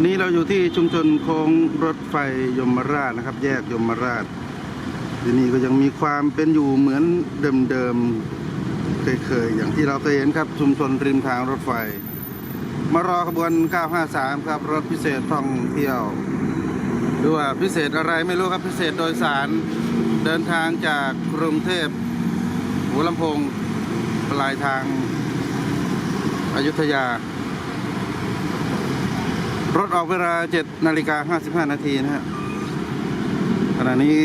วันนี้เราอยู่ที่ชุมชนโค้งรถไฟยมราชนะครับ แยกยมราชที่นี่ก็ยังมีความเป็นอยู่เหมือนเดิมๆเคยๆอย่างที่เราเคยเห็นครับชุมชนริมทางรถไฟ มารอขบวน 953 ครับ รถพิเศษท่องเที่ยวหรือว่าพิเศษอะไรไม่รู้ครับพิเศษโดยสารเดินทางจากกรุงเทพหัวลำโพงปลายทางอายุทยา รถออกเวลา7นาฬิกา55 นาทีนะฮะขณะนี้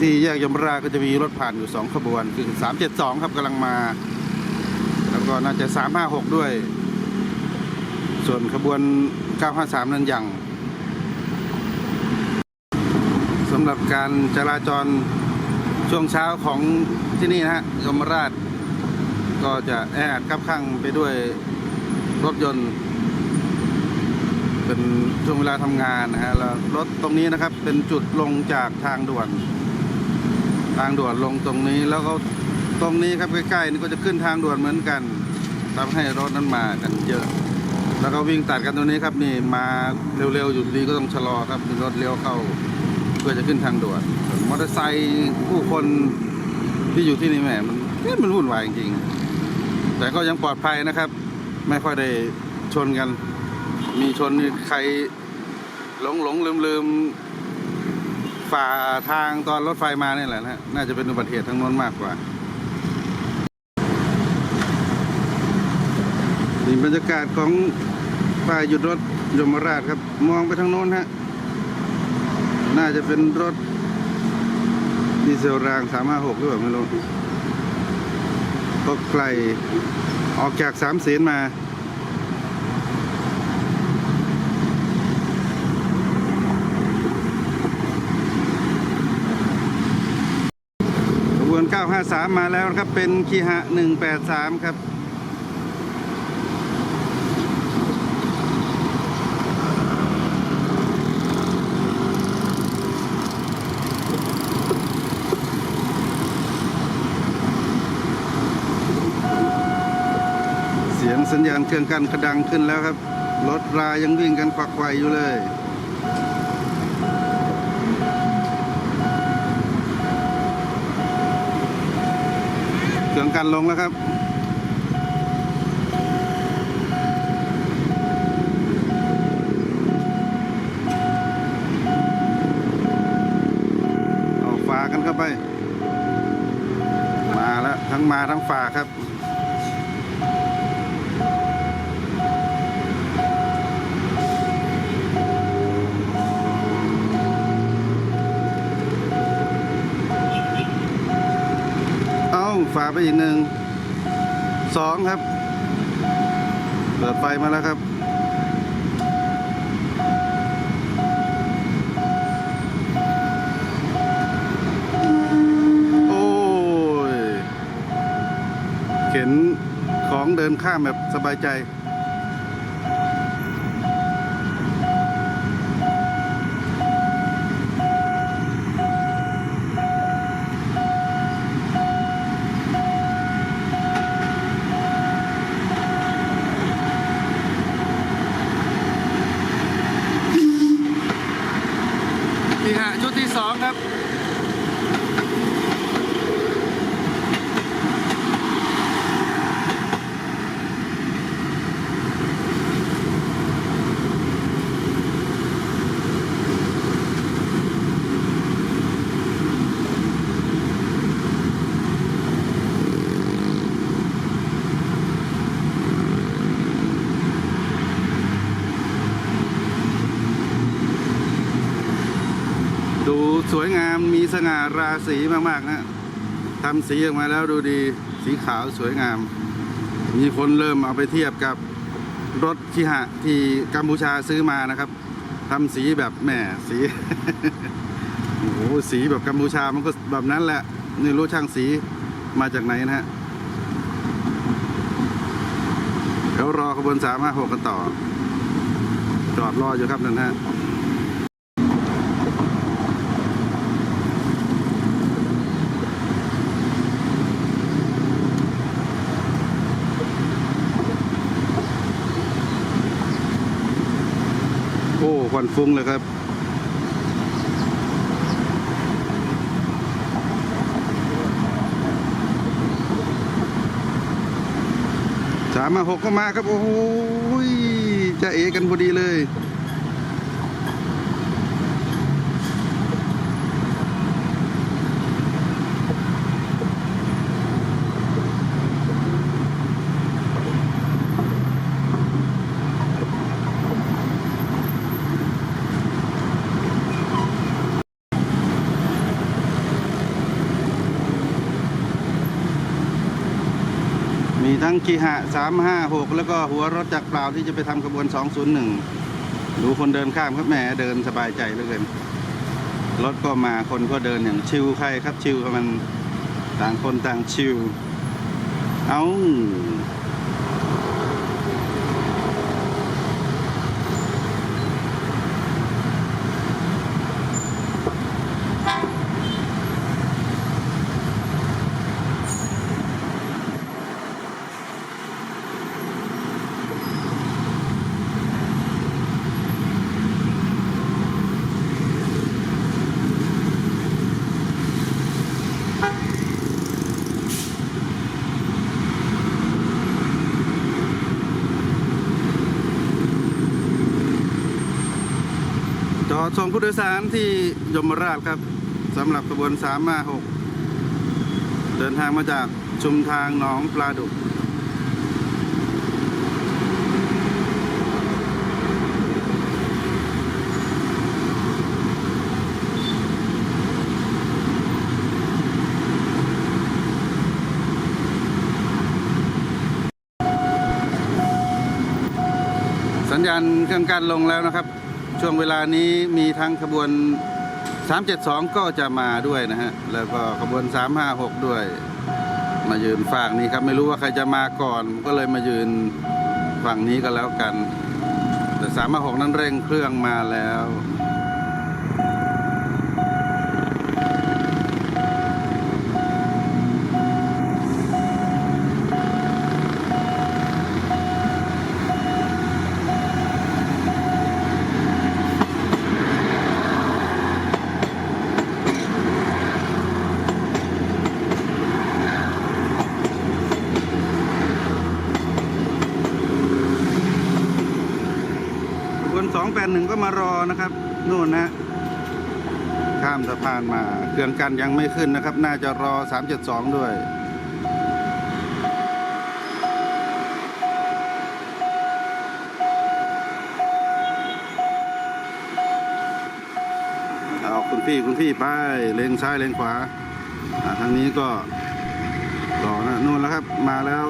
ที่แยกยมราชก็จะมีรถผ่านอยู่ 2 ขบวนคือ 372 ครับกำลังมา แล้วก็น่าจะ 356 ด้วย ส่วนขบวน 953 นั้นยังสำหรับการจราจรช่วงเช้าของที่นี่นะฮะยมราช ก็จะแออัดคับข้างไปด้วยรถยนต์ เป็นช่วงเวลาทำงานนะฮะแล้วรถตรงนี้นะครับ เป็นจุดลงจากทางด่วน ทางด่วนลงตรงนี้แล้วก็ตรงนี้ครับใกล้ๆนี่ก็จะขึ้นทางด่วนเหมือนกันทำให้รถนั้นมากันเยอะ แล้วก็วิ่งตัดกันตรงนี้ครับนี่มาเร็วๆอยู่ดีก็ต้องชะลอครับมีรถเลี้ยวเข้าเพื่อจะขึ้นทางด่วนมอเตอร์ไซค์ผู้คนที่อยู่ที่นี่แหมมันมันวุ่นวายจริงๆแต่ก็ยังปลอดภัยนะครับ ไม่ค่อยได้ชนกัน มีชนมีใครหลงหลงลืมลืมฝ่าทางตอนรถไฟมาเนี่ยแหละนะฮะน่าจะเป็นอุบัติเหตุทั้งนั้นมากกว่านี่บรรยากาศของป้ายหยุดรถยมราชครับ มองไปทางโน้นฮะ น่าจะเป็นรถดีเซลราง356หรือเปล่าไม่รู้ก็ไกลออกจากสามเสนมา คน953 มาแล้วครับ เป็นคีหะ183 ครับเสียงสัญญาณเครื่องกันกระดังขึ้นแล้วครับ รถรายังวิ่งกันควักไขวอยู่เลย เครื่องกันลงแล้วครับเอาฝากันเข้าไป มาแล้วทั้งมาทั้งฝาครับ ฝาไปอีกหนึ่งสองครับ เปิดไฟมาแล้วครับโอ้ยเข็นของเดินข้ามแบบสบายใจ สวยงามมีสง่าราศีมากๆนะทำสีออกมาแล้วดูดีสีขาวสวยงาม มีคนเริ่มเอาไปเทียบกับรถชิหะที่กัมพูชาซื้อมานะครับทำสีแบบแหมสีโอ้โหสีแบบกัมพูชามันก็แบบนั้นแหละนี่รู้ช่างสีมาจากไหนนะฮะเดี๋ยวรอขบวนสามห้าหกกันต่อ จอดรออยู่ครับนั่นฮะ วันฟุ้งเลยครับสามมาหกก็มาครับ โอ้โหจะเอกันพอดีเลย กีหะ356 แล้วก็หัวรถจักรเปล่าที่จะไปทำขบวน 201 ดูคนเดินข้ามครับแหมเดินสบายใจเหลือเกิน รถก็มาคนก็เดินอย่างชิวใครครับชิวมันต่างคนต่างชิว เอ้า จอดส่งผู้โดยสารที่ยมราชครับสำหรับขบวน356 เดินทางมาจากชุมทางหนองปลาดุกสัญญาณเครื่องกั้นลงแล้วนะครับ ช่วงเวลานี้มีทั้งขบวน 372 ก็จะมาด้วยนะฮะ แล้วก็ขบวน 356 ด้วย มายืนฝั่งนี้ครับ ไม่รู้ว่าใครจะมาก่อน ก็เลยมายืนฝั่งนี้ก็แล้วกัน แต่356 นั้นเร่งเครื่องมาแล้ว ข บวน281ก็มารอนะครับนู่นนะข้ามสะพานมาเครื่องกันยังไม่ขึ้นนะครับ น่าจะรอ 372 ด้วยเอาคุณพี่คุณพี่ไปเลงซ้ายเลงขวาทางนี้ก็รอนะนู่นแล้วครับมาแล้ว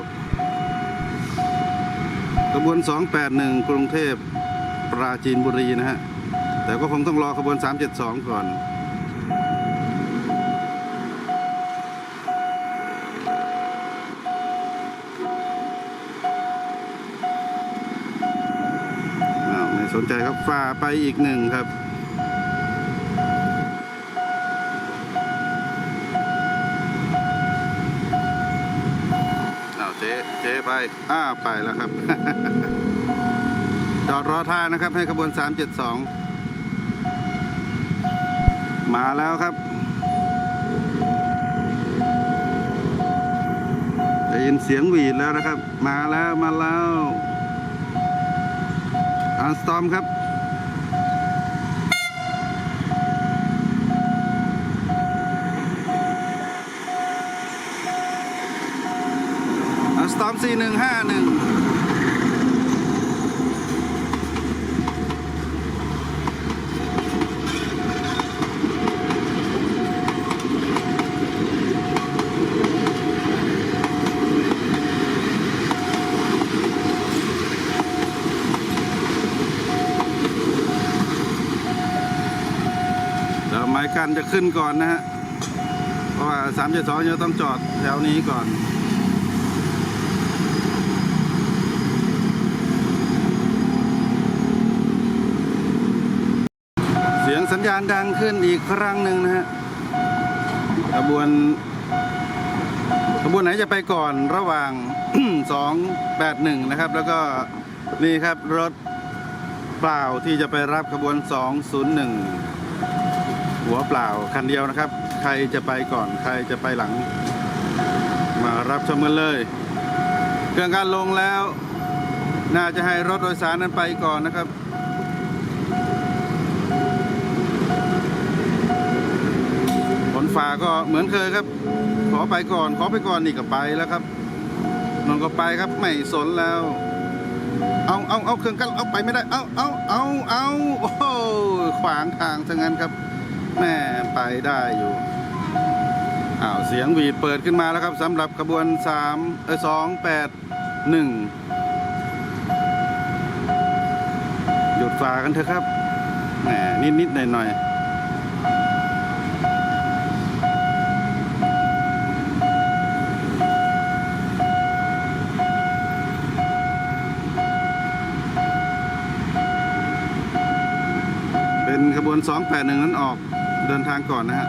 ขบวน 281 กรุงเทพ ปราจีนบุรีนะฮะ แต่ก็คงต้องรอขบวน 372 ก่อนอ้าวไม่สนใจครับฝ่าไปอีกหนึ่งครับอ้าเจ๊เจ๊ไป อ้า ไปแล้วครับ จอดรอท่านะครับให้ขบวน 372 มาแล้วครับ ได้ยินเสียงหวีดแล้วนะครับ มาแล้วมาแล้วอันสตอมครับอันสตอม 4151 เดี๋ยวไม้กั นจะขึ้นก่อนนะฮะ เพราะว่า372จะต้องจอดแถวนี้ก่อน เสียงสัญญาณดังขึ้นอีกครั้งหนึ่งนะฮะขบวนขบวนไหนจะไปก่อนระหว่าง 281 นะครับ แล้วก็นี่ครับรถเปล่าที่จะไปรับขบวน 201 หัวเปล่าคันเดียวนะครับ ใครจะไปก่อนใครจะไปหลัง มารับชมกันเลย เครื่องการลงแล้ว น่าจะให้รถโดยสารนั้นไปก่อนนะครับผลฝ่าก็เหมือนเคยครับ ขอไปก่อนขอไปก่อนนี่ก็ไปแล้วครับนนก็ไปครับไม่สนแล้วเอาเอาเอาเครื่องกันเอาไปไม่ได้ เอาเอาเอาเอาโอ้ขวางทางทั้งนั้นครับ แม่ไปได้อยู่อ้าวเสียงหวีดเปิดขึ้นมาแล้วครับสำหรับขบวน3เออ2 8 1หยุดฝ่ากันเถอะครับแหมนิดนิดหน่อยหน่อยๆเป็นขบวน 281 นั้นออก เดินทางก่อนนะฮะ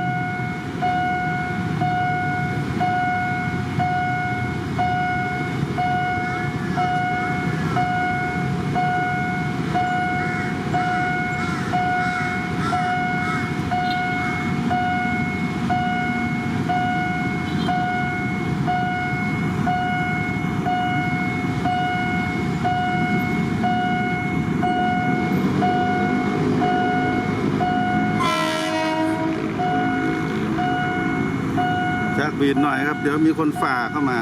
บีดหน่อยครับ เดี๋ยวมีคนฝ่าเข้ามา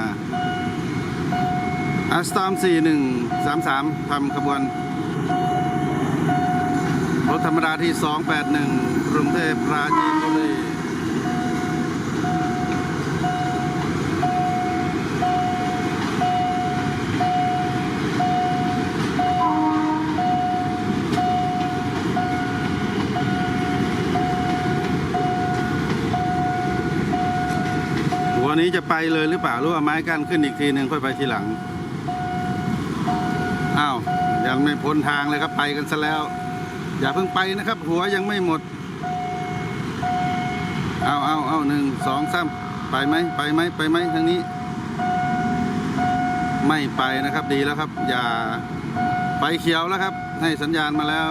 อัสตอม4133ทำขบวน รถธรรมดาที่ 281กรุงเทพปราจีนบุรี ไปเลยหรือเปล่าหรือว่าไม้กั้นขึ้นอีกทีหนึ่งค่อยไปทีหลัง อ้าว ยังไม่พ้นทางเลยครับไปกันซะแล้ว อย่าเพิ่งไปนะครับ หัวยังไม่หมด เอาเอาเอาหนึ่งสองสามไปไหมไปไหมไปไหมทางนี้ ไม่ไปนะครับดีแล้วครับ อย่าไฟเขียวแล้วครับ ให้สัญญาณมาแล้ว